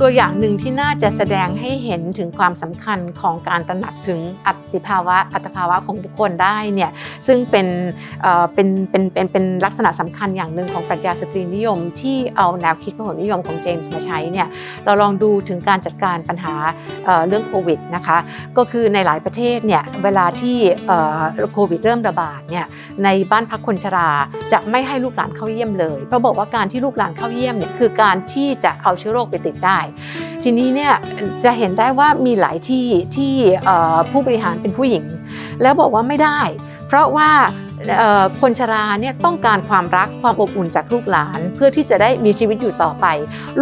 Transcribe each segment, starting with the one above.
ตัวอย่างหนึ่งที่น่าจะแสดงให้เห็นถึงความสำคัญของการตระหนักถึงอัติภาวะอัตภาวะของบุคคลได้เนี่ยซึ่งเป็นเป็นเป็นเป็นเป็นลักษณะสำคัญอย่างหนึ่งของปรัชญาสตรีนิยม ที่เอาแนวคิดพหลนิยมของเจมส์มาใช้เนี่ยเราลองดูถึงการจัดการปัญหาเรื่องโควิดนะคะก็คือในหลายประเทศเนี่ยเวลาที่โควิดเริ่มระบาดเนี่ยในบ้านพักคนชราจะไม่ให้ลูกหลานเข้าเยี่ยมเลยเพราะบอกว่าการที่ลูกหลานเข้าเยี่ยมเนี่ยคือการที่จะเอาเชื้อโรคไปติดได้ทีนี้เนี่ยจะเห็นได้ว่ามีหลายที่ที่ผู้บริหารเป็นผู้หญิง แล้วบอกว่าไม่ได้ เพราะว่าคนชราเนี่ยต้องการความรักความอบอุ่นจากลูกหลานเพื่อที่จะได้มีชีวิตอยู่ต่อไป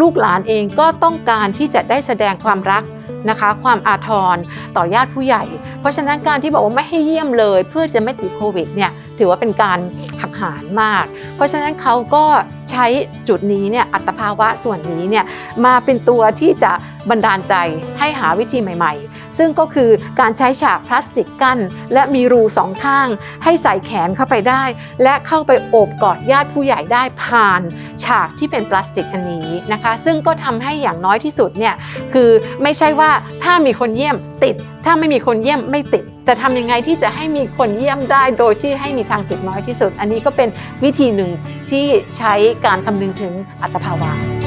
ลูกหลานเองก็ต้องการที่จะได้แสดงความรักนะคะความอาทรต่อญาติผู้ใหญ่ เพราะฉะนั้นการที่บอกว่าไม่ให้เยี่ยมเลย เพื่อจะไม่ติดโควิดเนี่ย ถือว่าเป็นการหักหานมาก เพราะฉะนั้นเขาก็ใช้จุดนี้เนี่ยอัตภาวะส่วนนี้เนี่ยมาเป็นตัวที่จะบันดาลใจให้หาวิธีใหม่ ๆ ซึ่งก็คือการใช้ฉากพลาสติกกั้น และมีรูสองข้าง ให้ใส่แขนเข้าไปได้ และเข้าไปโอบกอดญาติผู้ใหญ่ได้ผ่าน ฉากที่เป็นพลาสติกอันนี้นะคะ ซึ่งก็ทำให้อย่างน้อยที่สุดเนี่ยคือไม่ใช่ว่าถ้ามีคนเยี่ยมติด ถ้าไม่มีคนเยี่ยมไม่ติดแต่ทำยังไงที่จะให้มีคนเยี่ยมได้โดยที่ให้มีทางติดน้อยที่สุด อันนี้ก็เป็นวิธีหนึ่งที่ใช้การคำนึงถึงอัตภาวะ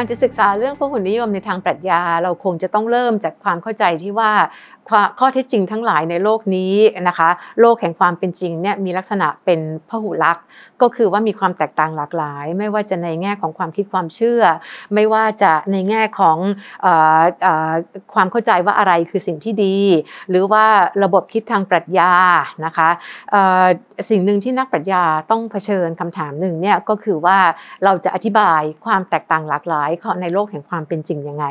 การจะศึกษาเรื่องพหุนิยมในทางปรัชญา เราคงจะต้องเริ่มจากความเข้าใจที่ว่าข้อเท็จจริงทั้งหลายในโลกนี้นะคะ โลกแห่งความเป็นจริงเนี่ยมีลักษณะเป็นพหุลักษณ์ ก็คือว่ามีความแตกต่างหลากหลาย ไม่ว่าจะในแง่ของความคิดความเชื่อ ไม่ว่าจะในแง่ของออความเข้าใจว่าอะไรคือสิ่งที่ดี หรือว่าระบบคิดทางปรัชญานะคะสิ่งหนึ่งที่นักปรัชญาต้องเผชิญคำถามหนึ่งเนี่ยก็คือว่าเราจะอธิบายความแตกต่างหลากหลายของในโลกแห่งความเป็นจริงยังไง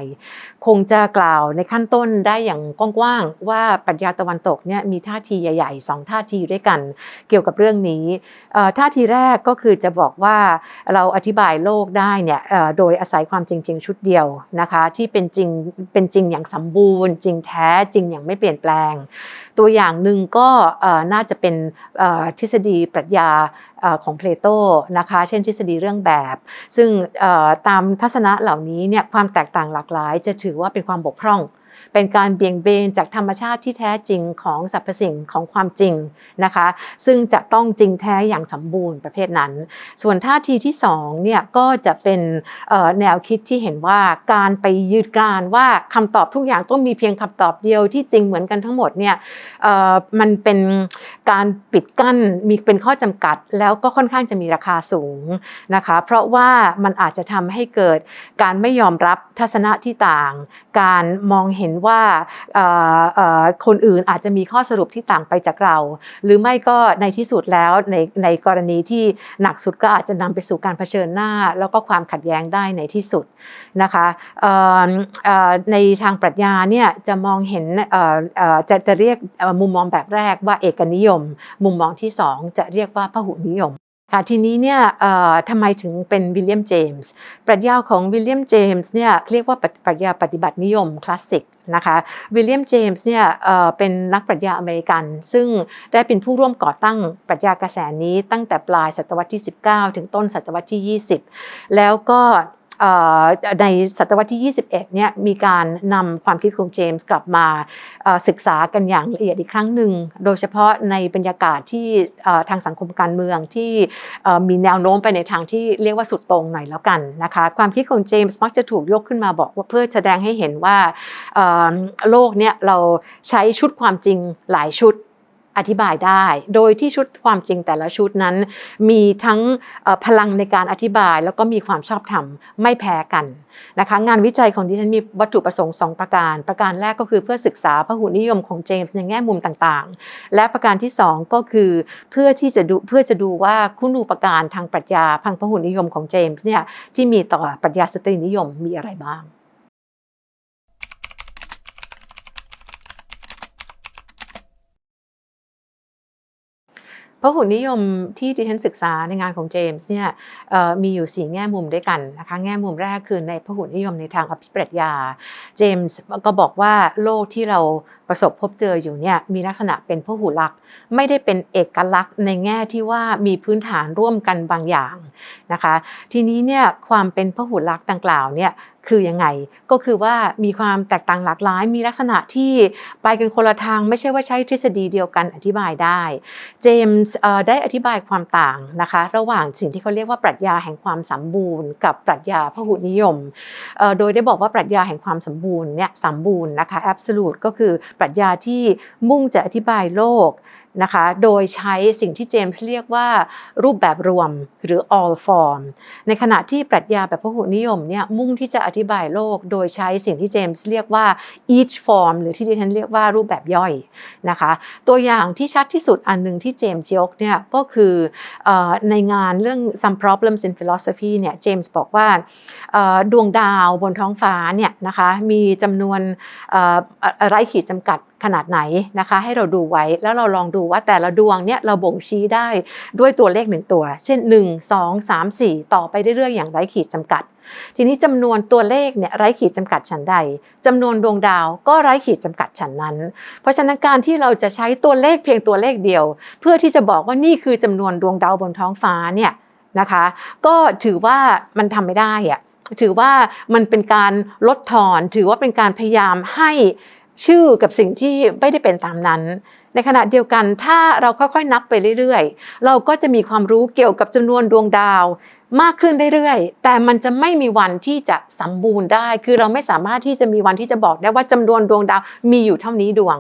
คงจะกล่าวในขั้นต้นได้อย่างกว้างๆว่าปรัชญาตะวันตกเนี่ยมีท่าทีใหญ่ๆสองท่าทีด้วยกัน เกี่ยวกับเรื่องนี้ท่าทีแรกก็คือจะบอกว่าเราอธิบายโลกได้เนี่ยโดยอาศัยความจริงเพียงชุดเดียวนะคะที่เป็นจริงเป็นจริงอย่างสมบูรณ์ จริงแท้จริงอย่างไม่เปลี่ยนแปลง ตัวอย่างหนึ่งก็น่าจะเป็นทฤษฎีปรัชญาของเพลโตนะคะ เช่นทฤษฎีเรื่องแบบ ซึ่งตามทัศนะเหล่านี้เนี่ยความแตกต่างหลากหลาย จะถือว่าเป็นความบกพร่อง เป็นการเบี่ยงเบนจากธรรมชาติที่แท้จริงของสรรพสิ่งของความจริงนะคะ ซึ่งจะต้องจริงแท้อย่างสมบูรณ์ประเภทนั้น ส่วนท่าทีที่สองเนี่ยก็จะเป็นแนวคิดที่เห็นว่าการไปยืดการว่าคำตอบทุกอย่างต้องมีเพียงคำตอบเดียวที่จริงเหมือนกันทั้งหมดเนี่ยมันเป็นการปิดกั้นมีเป็นข้อจำกัด แล้วก็ค่อนข้างจะมีราคาสูงนะคะ เพราะว่ามันอาจจะทำให้เกิดการไม่ยอมรับทัศนะที่ต่าง การมองเห็นว่าเอ่อเอ่อคนอื่นอาจจะมีข้อสรุปที่ต่างไปจากเรา หรือไม่ก็ในที่สุดแล้วในในกรณีที่หนักสุดก็อาจจะนำไปสู่การเผชิญหน้า แล้วก็ความขัดแย้งได้ในที่สุดนะคะในทางปรัชญาเนี่ยจะมองเห็นจะจะเรียกมุมมองแบบแรกว่าเอกนิยม มุมมองที่สองจะเรียกว่าพหุนิยม ค่ะทีนี้เนี่ยทำไมถึงเป็นวิลเลียมเจมส์ปรัชญาของวิลเลียมเจมส์เนี่ยเรียกว่าปรัชญาปฏิบัตินิยมคลาสสิกนะคะวิลเลียมเจมส์เนี่ยเป็นนักปรัชญาอเมริกัน ซึ่งได้เป็นผู้ร่วมก่อตั้งปรัชญากระแสนี้ตั้งแต่ปลายศตวรรษที่ 19 ถึงต้นศตวรรษที่ 20 แล้วก็ ในศตวรรษที่ 21 เนี่ยมีการนำความคิดของเจมส์กลับมาศึกษากันอย่างละเอียดอีกครั้งหนึ่ง โดยเฉพาะในบรรยากาศที่ทางสังคมการเมืองที่มีแนวโน้มไปในทางที่เรียกว่าสุดต่งหน่อยแล้วกันนะคะความคิดของเจมส์มักจะถูกยกขึ้นมาบอกว่าเพื่อแสดงให้เห็นว่าโลกเนี่ยเราใช้ชุดความจริงหลายชุด อธิบายได้ โดยที่ชุดความจริงแต่ละชุดนั้น มีทั้งพลังในการอธิบาย แล้วก็มีความชอบธรรมไม่แพ้กันนะคะงานวิจัยของดิฉันมีวัตถุประสงค์ 2 ประการ ประการแรกก็คือเพื่อศึกษาพหุนิยมของเจมส์ในแง่มุมต่างๆ และประการที่ 2 ก็คือเพื่อที่จะดูเพื่อจะดูว่าคุณูปการทางปรัชญาพังพหุนิยมของเจมส์เนี่ยที่มีต่อปรัชญาสตรีนิยมมีอะไรบ้าง พหุนิยมที่ดิฉันศึกษาในงานของเจมส์เนี่ยมีอยู่ 4 แง่มุมด้วยกันนะคะแง่มุมแรกคือในพหุนิยมในทางอภิปรัชญาเจมส์ก็บอกว่าโลกที่เราประสบพบเจออยู่เนี่ยมีลักษณะเป็นพหุลักษณ์ไม่ได้เป็นเอกลักษณ์ในแง่ที่ว่ามีพื้นฐานร่วมกันบางอย่างนะคะ ทีนี้เนี่ยความเป็นพหุลักษณ์ดังกล่าวเนี่ย คือยังไง ก็คือว่ามีความแตกต่างหลากหลาย มีลักษณะที่ไปกันคนละทาง ไม่ใช่ว่าใช้ทฤษฎีเดียวกันอธิบายได้ เจมส์ได้อธิบายความต่างนะคะ ระหว่างสิ่งที่เขาเรียกว่าปรัชญาแห่งความสมบูรณ์ กับปรัชญาพหุนิยม โดยได้บอกว่าปรัชญาแห่งความสมบูรณ์เนี่ยสมบูรณ์นะคะ absolute ก็คือปรัชญาที่มุ่งจะอธิบายโลก นะคะ โดยใช้สิ่งที่เจมส์เรียกว่ารูปแบบรวมหรือ all form ในขณะที่ปรัชญาแบบพหุนิยมเนี่ยมุ่งที่จะอธิบายโลก โดยใช้สิ่งที่เจมส์เรียกว่า each form หรือที่ดิฉันเรียกว่ารูปแบบย่อยนะคะ ตัวอย่างที่ชัดที่สุดอันหนึ่งที่เจมส์ยกเนี่ยก็คืออในงานเรื่อง some problems in philosophy เนี่ยเจมส์บอกว่าดวงดาวบนท้องฟ้าเนี่ยนะคะมีจำนวนไร้ขีดจำกัดขนาดไหนนะคะ ให้เราดูไว้แล้วเราลองดูว่าแต่ละดวงเนี่ยเราบ่งชี้ได้ด้วยตัวเลขหนึ่งตัว เช่น 1 2 3 4 ต่อไปเรื่อยๆอย่างไร้ขีดจำกัด ทีนี้จำนวนตัวเลขเนี่ยไร้ขีดจำกัดฉันใดจำนวนดวงดาวก็ไร้ขีดจำกัดฉันนั้น เพราะฉะนั้นการที่เราจะใช้ตัวเลขเพียงตัวเลขเดียว เพื่อที่จะบอกว่านี่คือจำนวนดวงดาวบนท้องฟ้าเนี่ยนะคะ ก็ถือว่ามันทำไม่ได้อะถือว่ามันเป็นการลดทอน ถือว่าเป็นการพยายามให้ ชื่อกับสิ่งที่ไม่ได้เป็นตามนั้น ในขณะเดียวกันถ้าเราค่อยๆ นับไปเรื่อยๆ เราก็จะมีความรู้เกี่ยวกับจำนวนดวงดาวมากขึ้นเรื่อยๆ แต่มันจะไม่มีวันที่จะสมบูรณ์ได้ คือเราไม่สามารถที่จะมีวันที่จะบอกได้ว่าจำนวนดวงดาวมีอยู่เท่านี้ดวง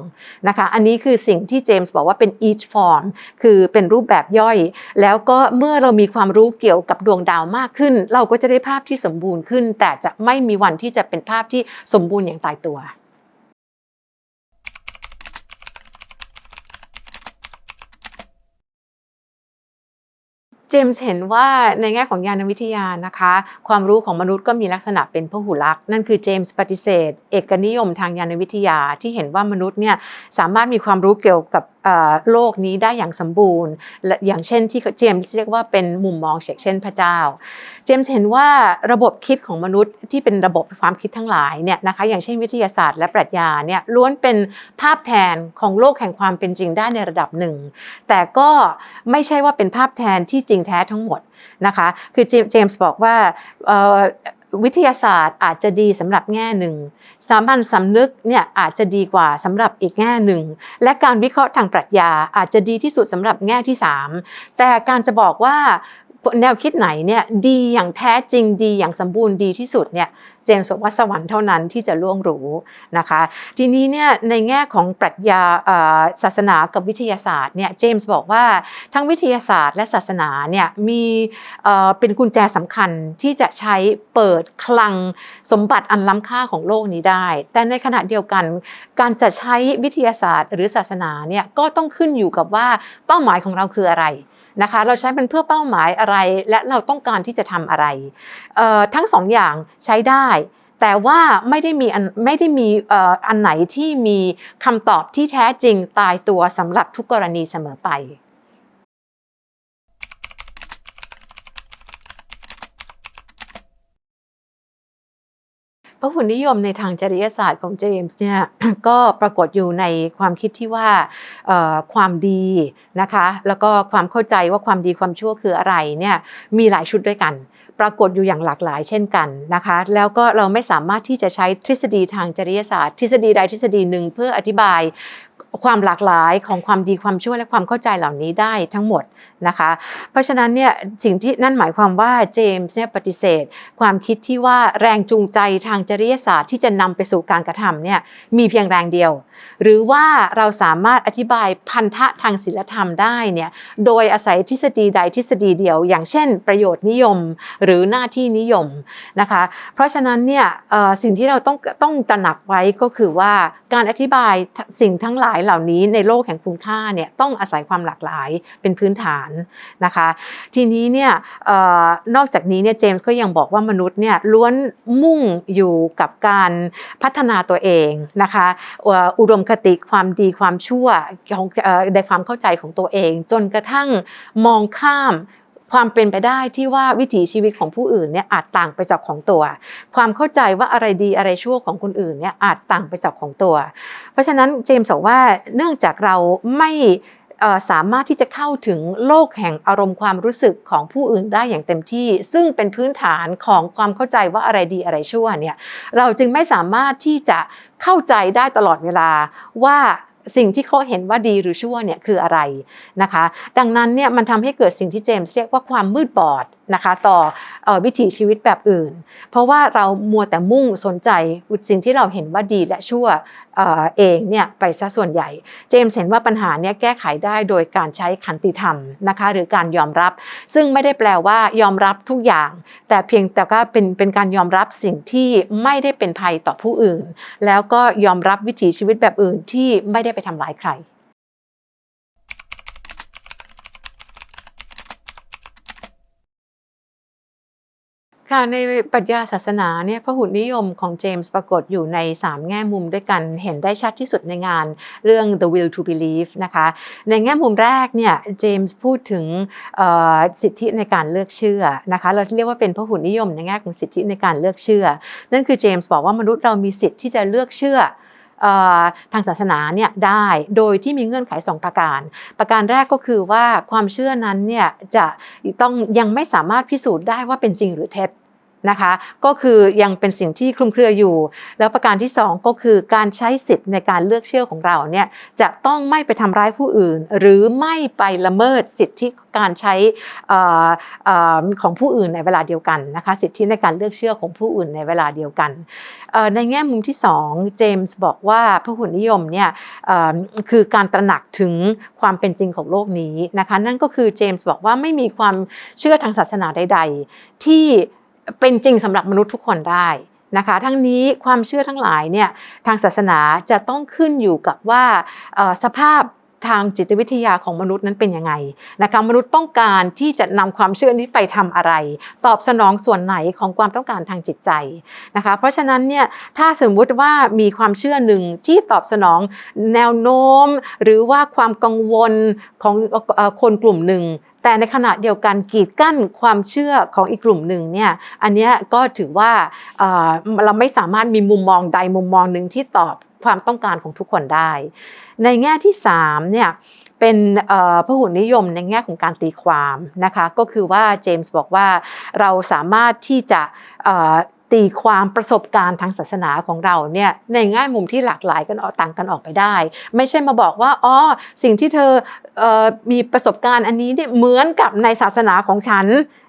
นะคะ อันนี้คือสิ่งที่เจมส์บอกว่าเป็น each form คือเป็นรูปแบบย่อย แล้วก็เมื่อเรามีความรู้เกี่ยวกับดวงดาวมากขึ้น เราก็จะได้ภาพที่สมบูรณ์ขึ้น แต่จะไม่มีวันที่จะเป็นภาพที่สมบูรณ์อย่างตายตัว เจมส์เห็นว่าในแง่ของยานวิทยานะคะ ความรู้ของมนุษย์ก็มีลักษณะเป็นพหุลักษณ์นั่นคือเจมส์ปฏิเสธ เอกนิยมทางยานวิทยาที่เห็นว่ามนุษย์เนี่ยสามารถมีความรู้เกี่ยวกับ โลกนี้ได้อย่างสมบูรณ์และอย่างเช่นที่เจมส์เรียกว่าเป็นมุมมองเช่นพระเจ้า เจมส์เห็นว่าระบบคิดของมนุษย์ที่เป็นระบบความคิดทั้งหลายเนี่ยนะคะอย่างเช่นวิทยาศาสตร์และปรัชญาเนี่ยล้วนเป็นภาพแทนของโลกแห่งความเป็นจริงได้ในระดับหนึ่ง แต่ก็ไม่ใช่ว่าเป็นภาพแทนที่จริงแท้ทั้งหมดนะคะคือเจมส์บอกว่า วิทยาศาสตร์อาจจะดีสำหรับแง่หนึ่งสามัญสำนึกเนี่ยอาจจะดีกว่าสำหรับอีกแง่หนึ่ง และการวิเคราะห์ทางปรัชญาอาจจะดีที่สุดสำหรับแง่ที่ 3 แต่การจะบอกว่าแนวคิดไหนเนี่ยดีอย่างแท้จริงดีอย่างสมบูรณ์ดีที่สุดเนี่ย เจมส์บอกว่าสวรรค์เท่านั้นที่จะล่วงรู้นะคะ ทีนี้เนี่ยในแง่ของปรัชญาศาสนากับวิทยาศาสตร์เนี่ยเจมส์บอกว่าทั้งวิทยาศาสตร์และศาสนาเนี่ยมีเป็นกุญแจสำคัญที่จะใช้เปิดคลังสมบัติอันล้ำค่าของโลกนี้ได้ แต่ในขณะเดียวกัน การจะใช้วิทยาศาสตร์ หรือศาสนาเนี่ยก็ต้องขึ้นอยู่กับว่าเป้าหมายของเราคืออะไรนะคะเราใช้มันเพื่อเป้าหมายอะไรและเราต้องการที่จะทำอะไรทั้งสองอย่างใช้ได้แต่ว่าไม่ได้มีอันไม่ได้มีอันไหนที่มีคำตอบที่แท้จริงตายตัวสำหรับทุกกรณีเสมอไป พหุนิยมในทางจริยศาสตร์ของเจมส์เนี่ยก็ปรากฏอยู่ในความคิดที่ว่าความดีนะคะแล้วก็ความเข้าใจว่าความดีความชั่วคืออะไรเนี่ยมีหลายชุดด้วยกัน ปรากฏอยู่อย่างหลากหลายเช่นกันนะคะแล้วก็เราไม่สามารถที่จะใช้ทฤษฎีทางจริยศาสตร์ ทฤษฎีใดทฤษฎีหนึ่งเพื่ออธิบาย ความหลากหลายของความดีความชั่วและความเข้าใจเหล่านี้ได้ทั้งหมดนะคะ เพราะฉะนั้นเนี่ยสิ่งที่นั่นหมายความว่าเจมส์เนี่ยปฏิเสธ ความคิดที่ว่าแรงจูงใจทางจริยศาสตร์ที่จะนำไปสู่การกระทำเนี่ยมีเพียงแรงเดียว หรือว่าเราสามารถอธิบายพันธะทางศีลธรรมได้เนี่ยโดยอาศัยทฤษฎีใดทฤษฎีเดียว อย่างเช่น ประโยชน์นิยมหรือหน้าที่นิยมนะคะ เพราะฉะนั้นเนี่ยสิ่งที่เราต้องต้องตระหนักไว้ก็คือว่าการอธิบายสิ่งทั้งหลายเหล่านี้ในโลกแห่งคุณค่าเนี่ยต้องอาศัยความหลากหลายเป็นพื้นฐานนะคะ ทีนี้เนี่ยออนอกจากนี้เนี่ยเจมส์ก็ยังบอกว่ามนุษย์เนี่ยล้วนมุ่งอยู่กับการพัฒนาตัวเองนะคะอุดมคติความดีความชั่วของในความเข้าใจของตัวเอง จนกระทั่งมองข้าม ความเป็นไปได้ที่ว่าวิถีชีวิตของผู้อื่นเนี่ยอาจต่างไปจากของตัว ความเข้าใจว่าอะไรดีอะไรชั่วของคนอื่นเนี่ยอาจต่างไปจากของตัว เพราะฉะนั้นเจมส์บอกว่าเนื่องจากเราไม่สามารถที่จะเข้าถึงโลกแห่งอารมณ์ความรู้สึกของผู้อื่นได้อย่างเต็มที่ ซึ่งเป็นพื้นฐานของความเข้าใจว่าอะไรดีอะไรชั่วเนี่ยเราจึงไม่สามารถที่จะเข้าใจได้ตลอดเวลาว่า สิ่งที่เขาเห็นว่าดีหรือชั่วเนี่ยคืออะไรนะคะ ดังนั้นเนี่ยมันทำให้เกิดสิ่งที่เจมส์เรียกว่าความมืดบอด นะคะ ต่อออวิถีชีวิตแบบอื่น เพราะว่าเรามัวแต่มุ่งสนใจสิ่งที่เราเห็นว่าดีและชั่วเออเองเนี่ยไปซะส่วนใหญ่ เจมส์เห็นว่าปัญหาเนี้ยแก้ไขได้โดยการใช้ขันติธรรมนะคะหรือการยอมรับ ซึ่งไม่ได้แปลว่ายอมรับทุกอย่าง แต่เพียงแต่ก็เป็นเป็นการยอมรับสิ่งที่ไม่ได้เป็นภัยต่อผู้อื่น แล้วก็ยอมรับวิถีชีวิตแบบอื่นที่ไม่ได้ไปทำร้ายใคร ค่ะในปรัชญาศาสนาเนี่ยพหุนิยมของเจมส์ปรากฏอยู่ใน 3 แง่มุมด้วยกันเห็นได้ชัดที่สุดในงานเรื่อง The Will to Believe นะคะ ในแง่มุมแรกเนี่ยเจมส์พูดถึงสิทธิในการเลือกเชื่อนะคะเราเรียกว่าเป็นพหุนิยมในแง่ของสิทธิในการเลือกเชื่อ นั่นคือเจมส์บอกว่ามนุษย์เรามีสิทธิ์ที่จะเลือกเชื่อ ทางศาสนาเนี่ยได้โดยที่มีเงื่อนไข 2 ประการ ประการแรกก็คือว่าความเชื่อนั้นเนี่ยจะต้องยังไม่สามารถพิสูจน์ได้ว่าเป็นจริงหรือเท็จ นะคะ ก็คือยังเป็นสิ่งที่คลุมเครืออยู่ แล้วประการที่สองก็คือการใช้สิทธิ์ในการเลือกเชื่อของเราเนี่ยจะต้องไม่ไปทำร้ายผู้อื่น หรือไม่ไปละเมิดสิทธิการใช้ของผู้อื่นในเวลาเดียวกันนะคะสิทธิในการเลือกเชื่อของผู้อื่นในเวลาเดียวกัน ในแง่มุมที่สองเจมส์บอกว่าพหุนิยมเนี่ยคือการตระหนักถึงความเป็นจริงของโลกนี้นะคะนั่นก็คือเจมส์บอกว่าไม่มีความเชื่อทางศาสนาใด ๆ ที่ เป็นจริงสำหรับมนุษย์ทุกคนได้นะคะ ทั้งนี้ความเชื่อทั้งหลายเนี่ยทางศาสนาจะต้องขึ้นอยู่กับว่าสภาพทางจิตวิทยาของมนุษย์นั้นเป็นยังไงนะคะมนุษย์ต้องการที่จะนำความเชื่อนี้ไปทำอะไร ตอบสนองส่วนไหนของความต้องการทางจิตใจนะคะ เพราะฉะนั้นเนี่ยถ้าสมมุติว่ามีความเชื่อหนึ่งที่ตอบสนองแนวโน้ม หรือว่าความกังวลของคนกลุ่มหนึ่ง แต่ในขณะเดียวกันกีดกั้นความเชื่อของอีกกลุ่มหนึ่งเนี่ยอันนี้ก็ถือว่าเเราไม่สามารถมีมุมมองใดมุมมองหนึ่งที่ตอบความต้องการของทุกคนได้ ในแง่ที่3เนี่ยเป็นพหุนิยมในแง่ของการตีความนะคะก็คือว่าเจมส์บอกว่าเราสามารถที่จะ ตีความประสบการณ์ทางศาสนาของเราเนี่ยในแง่มุมที่หลากหลายกันออกต่างกันออกไปได้ ไม่ใช่มาบอกว่าอ๋อสิ่งที่เธอเออมีประสบการณ์อันนี้เนี่ยเหมือนกับในศาสนาของฉัน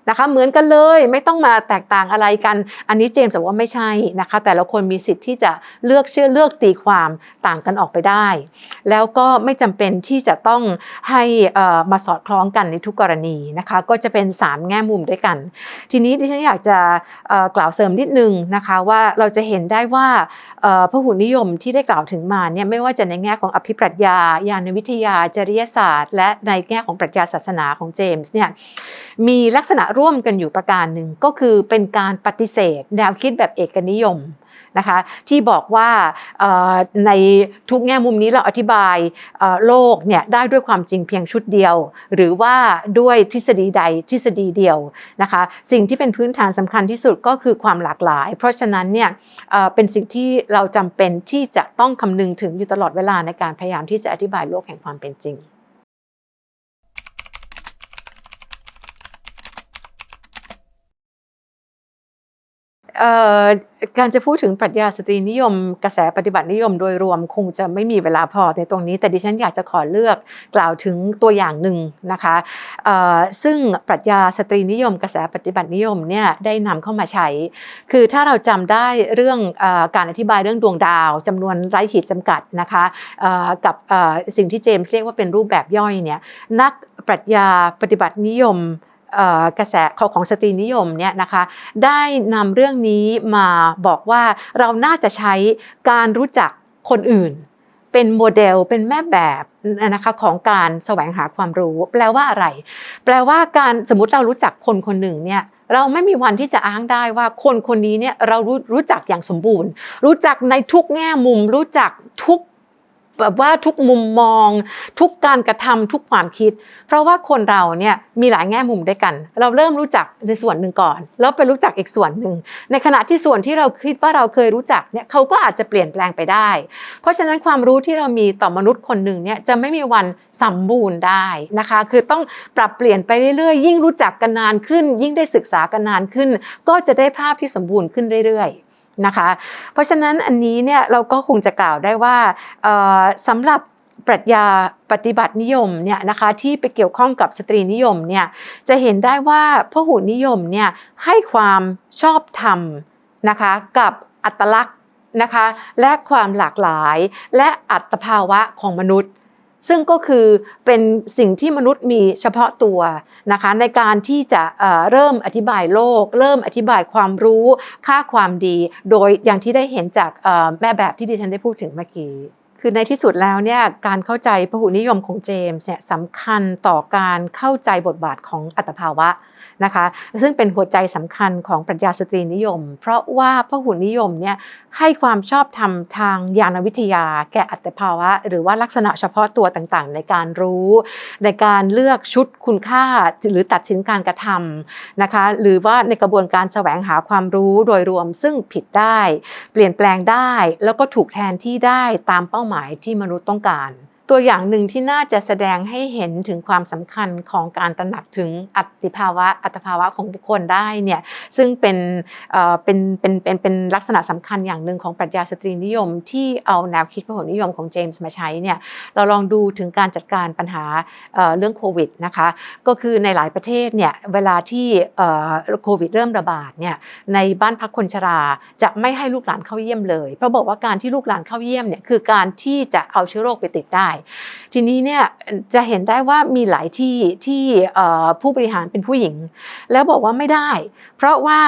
นะคะ เหมือนกันเลยไม่ต้องมาแตกต่างอะไรกัน อันนี้เจมส์บอกว่าไม่ใช่นะคะ แต่ละคนมีสิทธิ์ที่จะเลือกเชื่อเลือกตีความต่างกันออกไปได้ แล้วก็ไม่จำเป็นที่จะต้องให้อ่อมาสอดคล้องกันในทุกกรณีนะคะ ก็จะเป็น 3 แง่มุมด้วยกัน ทีนี้ดิฉันอยากจะกล่าวเสริมนิดนึงนะคะว่าเราจะเห็นได้ว่าเอ่อพหุนิยมที่ได้กล่าวถึงมาเนี่ยไม่ว่าจะในแง่ของอภิปรัชญาญาณวิทยาจริยศาสตร์ และในแง่ของปรัชญาศาสนาของเจมส์เนี่ยมีลักษณะร่วมกันอยู่ประการหนึ่งก็คือเป็นการปฏิเสธ แนวคิดแบบเอกนิยมนะคะที่บอกว่าในทุกแง่มุมนี้เราอธิบายโลกเนี่ยได้ด้วยความจริงเพียงชุดเดียว หรือว่าด้วยทฤษฎีใดทฤษฎีเดียวนะคะสิ่งที่เป็นพื้นฐานสำคัญที่สุดก็คือความหลากหลาย เพราะฉะนั้นเนี่ยเอ่อเป็นสิ่งที่เราจำเป็นที่จะต้องคำนึงถึงอยู่ตลอดเวลาในการพยายามที่จะอธิบายโลกแห่งความเป็นจริง เอ่อ การจะพูดถึงปรัชญาสตรีนิยม กระแสปฏิบัตินิยมโดยรวมคงจะไม่มีเวลาพอในตรงนี้ แต่ดิฉันอยากจะขอเลือกกล่าวถึงตัวอย่างหนึ่งนะคะซึ่งปรัชญาสตรีนิยม กระแสปฏิบัตินิยมเนี่ยได้นำเข้ามาใช้ คือถ้าเราจำได้เรื่องอการอธิบายเรื่องดวงดาวจำนวนไร้ขีดจำกัดนะคะกับสิ่งที่เจมส์เรียกว่าเป็นรูปแบบย่อยเนี่ยนักปรัชญาปฏิบัตินิยม กระแสของสตรีนิยมเนี่ยนะคะได้นำเรื่องนี้มาบอกว่าเราน่าจะใช้การรู้จักคนอื่น เป็นโมเดลเป็นแม่แบบนะคะของการแสวงหาความรู้ แปลว่าอะไร แปลว่าการสมมติเรารู้จักคนคนหนึ่งเนี่ยเราไม่มีวันที่จะอ้างได้ว่าคนคนนี้เนี่ยเรารู้รู้จักอย่างสมบูรณ์ รู้จักในทุกแง่มุม รู้จักทุก แบบว่าทุกมุมมอง ทุกการกระทำทุกความคิด เพราะว่าคนเราเนี่ยมีหลายแง่มุมด้วยกัน เราเริ่มรู้จักในส่วนหนึ่งก่อน แล้วไปรู้จักอีกส่วนหนึ่งในขณะที่ส่วนที่เราคิดว่าเราเคยรู้จักเนี่ยเขาก็อาจจะเปลี่ยนแปลงไปได้ เพราะฉะนั้นความรู้ที่เรามีต่อมนุษย์คนหนึ่งเนี่ยจะไม่มีวันสมบูรณ์ได้นะคะ คือต้องปรับเปลี่ยนไปเรื่อยๆ ยิ่งรู้จักกันนานขึ้น ยิ่งได้ศึกษากันนานขึ้น ก็จะได้ภาพที่สมบูรณ์ขึ้นเรื่อยๆ นะคะ เพราะฉะนั้นอันนี้เนี่ยเราก็คงจะกล่าวได้ว่าสำหรับปรัชญาปฏิบัตินิยมเนี่ยนะคะที่ไปเกี่ยวข้องกับสตรีนิยมเนี่ยจะเห็นได้ว่าพหุนิยมเนี่ยให้ความชอบธรรมนะคะกับอัตลักษณ์นะคะและความหลากหลายและอัตภาวะของมนุษย์ ซึ่งก็คือเป็นสิ่งที่มนุษย์มีเฉพาะตัวนะคะในการที่จะเริ่มอธิบายโลก เริ่มอธิบายความรู้ค่าความดี โดยอย่างที่ได้เห็นจากแม่แบบที่ดิฉันได้พูดถึงเมื่อกี้คือในที่สุดแล้วเนี่ยการเข้าใจพหุนิยมของเจมส์เนี่ยสำคัญต่อการเข้าใจบทบาทของอัตภาวะ นะคะ ซึ่งเป็นหัวใจสำคัญของปรัชญาสตรีนิยม เพราะว่าพหุนิยมเนี่ยให้ความชอบธรรมทางญาณวิทยา แก่อัตภาวะ หรือว่าลักษณะเฉพาะตัวต่างๆ ในการรู้ ในการเลือกชุดคุณค่าหรือตัดสินการกระทำนะคะ หรือว่าในกระบวนการแสวงหาความรู้โดยรวมซึ่งผิดได้ เปลี่ยนแปลงได้ แล้วก็ถูกแทนที่ได้ตามเป้าหมายที่มนุษย์ต้องการ ตัวอย่างหนึ่งที่น่าจะแสดงให้เห็นถึงความสำคัญของการตระหนักถึงอัติภาวะอัตภาวะของบุคคลได้เนี่ยซึ่งเป็นเป็นเป็นเป็นเป็นลักษณะสำคัญอย่างหนึ่งของปรัชญาสตรีนิยม ที่เอาแนวคิดพหุนิยมของเจมส์มาใช้เนี่ยเราลองดูถึงการจัดการปัญหาเรื่องโควิดนะคะก็คือในหลายประเทศเนี่ยเวลาที่โควิดเริ่มระบาดเนี่ยในบ้านพักคนชราจะไม่ให้ลูกหลานเข้าเยี่ยมเลย เพราะบอกว่าการที่ลูกหลานเข้าเยี่ยมเนี่ยคือการที่จะเอาเชื้อโรคไปติดได้ทีนี้เนี่ยจะเห็นได้ว่ามีหลายที่ที่ผู้บริหารเป็นผู้หญิง แล้วบอกว่าไม่ได้ เพราะว่า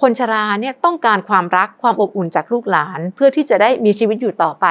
คนชราเนี่ยต้องการความรักความอบอุ่นจากลูกหลาน เพื่อที่จะได้มีชีวิตอยู่ต่อไป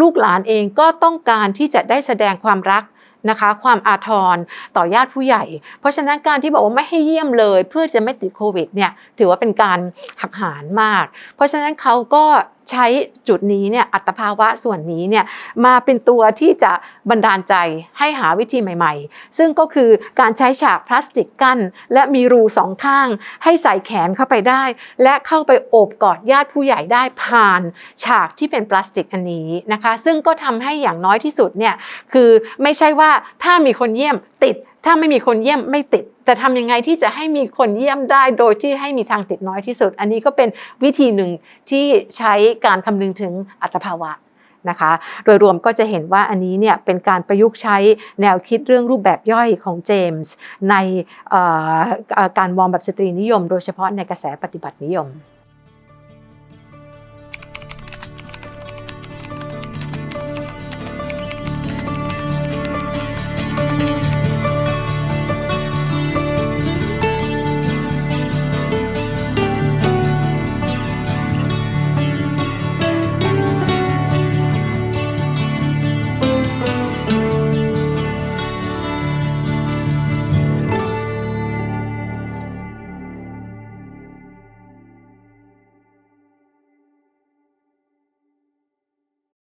ลูกหลานเองก็ต้องการที่จะได้แสดงความรักนะคะความอาทรต่อญาติผู้ใหญ่ เพราะฉะนั้นการที่บอกว่าไม่ให้เยี่ยมเลย เพื่อจะไม่ติดโควิดเนี่ยถือว่าเป็นการหักหานมาก เพราะฉะนั้นเขาก็ ใช้จุดนี้เนี่ยอัตภาวะส่วนนี้เนี่ยมาเป็นตัวที่จะบันดาลใจให้หาวิธีใหม่ ๆ ซึ่งก็คือการใช้ฉากพลาสติกกั้น และมีรูสองข้าง ให้ใส่แขนเข้าไปได้ และเข้าไปโอบกอดญาติผู้ใหญ่ได้ผ่านฉากที่เป็นพลาสติกอันนี้นะคะ ซึ่งก็ทำให้อย่างน้อยที่สุดเนี่ยคือไม่ใช่ว่าถ้ามีคนเยี่ยมติด ถ้าไม่มีคนเยี่ยมไม่ติด แต่ทำยังไงที่จะให้มีคนเยี่ยมได้โดยที่ให้มีทางติดน้อยที่สุด อันนี้ก็เป็นวิธีหนึ่งที่ใช้การคำนึงถึงอัตภาวะนะคะ โดยรวมก็จะเห็นว่าอันนี้เนี่ยเป็นการประยุกต์ใช้แนวคิดเรื่องรูปแบบย่อยของเจมส์ในการมองแบบสตรีนิยม โดยเฉพาะในกระแสปฏิบัตินิยม